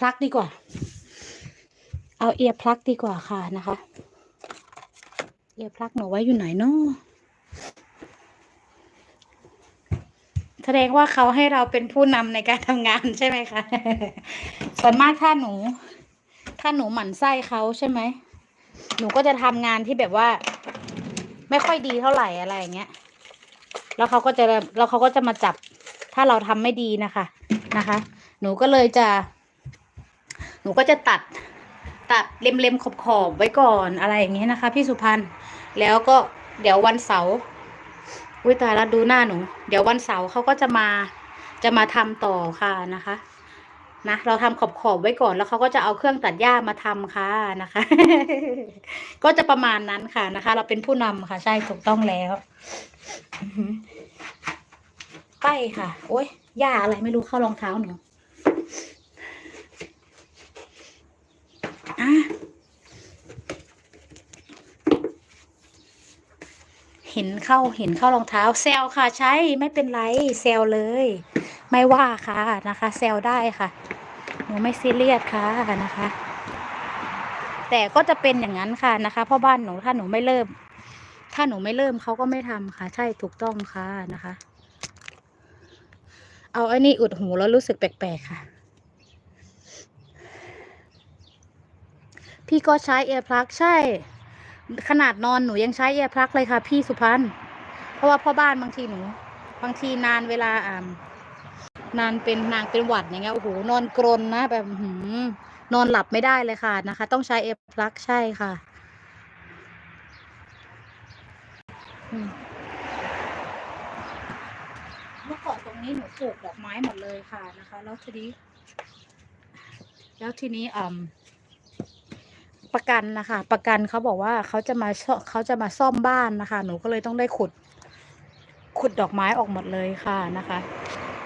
พลักดีกว่า เอาเอียร์พลักดีกว่าค่ะนะคะ เอียร์พลักหนูไว้อยู่ไหนเนาะแสดงว่าเขาให้เราเป็นผู้นำในการทำงานใช่ไหมคะส่วนมากถ้าหนู ถ้าหนูหมั่นไส้เขาใช่ไหม หนูก็จะทำงานที่แบบว่า ไม่ค่อยดีเท่าไหร่อะไรอย่างเงี้ย แล้วเขาก็จะแล้วเขาก็จะมาจับ ถ้าเราทำไม่ดีนะคะ นะคะ หนูก็เลยจะ หนูก็จะตัดตัดเล็มๆขอบๆไว้ก่อนอะไรอย่างเงี้ยนะคะ พี่สุพันธ์แล้วก็เดี๋ยววันเสาร์อุ้ยตายแล้วดูหน้าหนู เดี๋ยววันเสาร์เขาก็จะมาจะมาทำต่อค่ะนะคะนะเราทำขอบๆไว้ก่อนแล้วเขาก็จะเอาเครื่องตัดหญ้ามาทำค่ะนะคะ ก็จะประมาณนั้นค่ะนะคะ เราเป็นผู้นำค่ะ ใช่ถูกต้องแล้วไปค่ะ โอ้ยหญ้าอะไรไม่รู้เข้ารองเท้าหนู เห็นเข้าเห็นเข้ารองเท้าเซลค่ะใช่ไม่เป็นไรเซลเลย ไม่ว่าค่ะนะคะเซลได้ค่ะหนูไม่ซีเรียสค่ะนะคะ แต่ก็จะเป็นอย่างนั้นค่ะนะคะพราะบ้านหนูถ้าหนูไม่เริ่ม ถ้าหนูไม่เริ่มเขาก็ไม่ทำค่ะ ใช่ถูกต้องค่ะนะคะ เอาไอ้นี่อุดหูแล้วรู้สึกแปลกๆค่ะ พี่ก็ใช้เอ r p พลักใช่ ขนาดนอนหนูยังใช้เอ r p พลักเลยค่ะ พี่สุพันเพราะว่าพ่อบ้านบางทีหนู บางทีนานเวลาอ่านานเป็นนางเป็นหวัดอย่างเงี้ยโอ้โหนอนกรนนะแบบหืมนอนหลับไม่ได้เลยค่ะนะคะ ต้องใช้เอ r p พลักใช่ค่ะเมื่อก่อนตรงนี้หนูปลูกดอกไม้หมดเลยค่ะนะคะ แล้วทีนี้ แล้วทีนี้อ่า ประกันนะคะ ประกันเขาบอกว่าเขาจะมาเขาจะมาซ่อมบ้านนะคะ หนูก็เลยต้องได้ขุด ขุดดอกไม้ออกหมดเลยค่ะนะคะ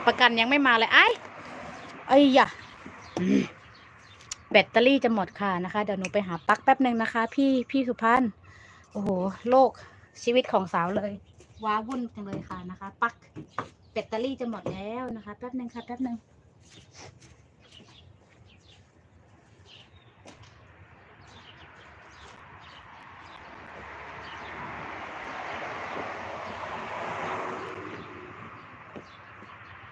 ประกันยังไม่มาเลยไอ้ไอ้ยะแบตเตอรี่จะหมดค่ะนะคะ เดี๋ยวหนูไปหาปลั๊กแป๊บหนึ่งนะคะ พี่พี่สุพันโอ้โหโลกชีวิตของสาวเลย ว้าวุ่นจังเลยค่ะนะคะปลั๊กแบตเตอรี่จะหมดแล้วนะคะ แป๊บหนึ่งค่ะแป๊บหนึ่ง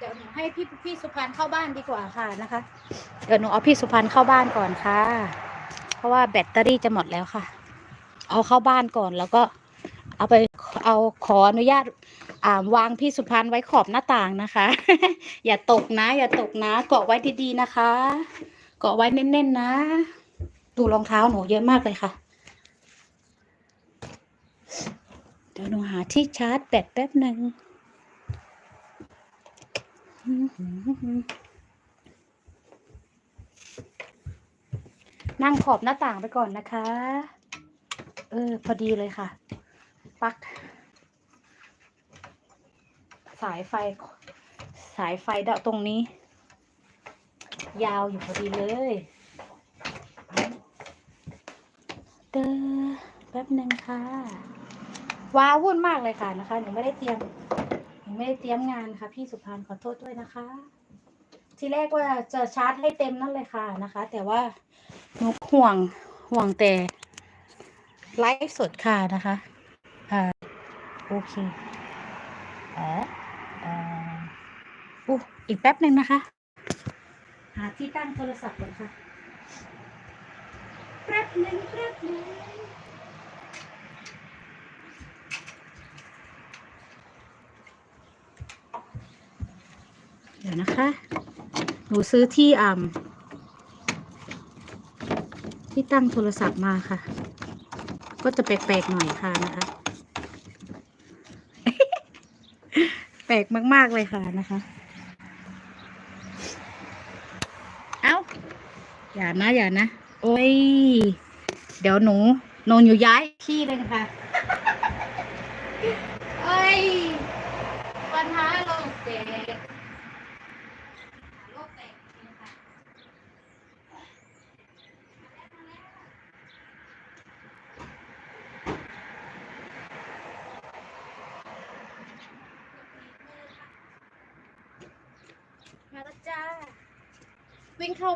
ดี๋ยวหนูให้พี่พี่สุพรรณเข้าบ้านดีกว่าค่ะนะคะ เดี๋ยวหนูเอาพี่สุพรรณเข้าบ้านก่อนค่ะ เพราะว่าแบตเตอรี่จะหมดแล้วค่ะ เอาเข้าบ้านก่อนแล้วก็เอาไปเอาขออนุญาตอ่าวางพี่สุพรรณไว้ขอบหน้าต่างนะคะ อย่าตกนะ อย่าตกนะ เกาะไว้ดีๆนะคะ เกาะไว้แน่นๆนะ ดูรองเท้าหนูเยอะมากเลยค่ะ เดี๋ยวหนูหาที่ชาร์จแบตแป๊บหนึ่ง นั่งขอบหน้าต่างไปก่อนนะคะ เออ พอดีเลยค่ะ ปัก สายไฟ สายไฟเดาตรงนี้ ยาวอยู่พอดีเลยเดอแป๊บหนึ่งค่ะ ว้าวุ่นมากเลยค่ะนะคะ หนูไม่ได้เตรียม ไม่ได้เตรียมงานค่ะ พี่สุพรรณขอโทษด้วยนะคะ ทีแรกว่าจะชาร์จให้เต็มนั่นเลยค่ะนะคะ แต่ว่าหนูห่วงห่วงแต่ไลฟ์สดค่ะนะคะอ่าโอเคเออเอออู้อีกแป๊บหนึ่งนะคะ หาที่ตั้งโทรศัพท์ก่อนค่ะแป๊บหนึ่งแป๊บหนึ่ง ดี๋ยวนะคะ หนูซื้อที่อ่าที่ตั้งโทรศัพท์มาค่ะ ก็จะแปลกๆหน่อยค่ะนะคะ แปลกมากๆเลยค่ะนะคะ เอ้า อย่านะ อย่านะ โอ้ย เดี๋ยวหนูหนูอยู่ย้ายที่เลยค่ะเอ้ยปัญหาโลกเด็ก โลกแตกนะคะมา แล้วจ้า วิ่งเข้า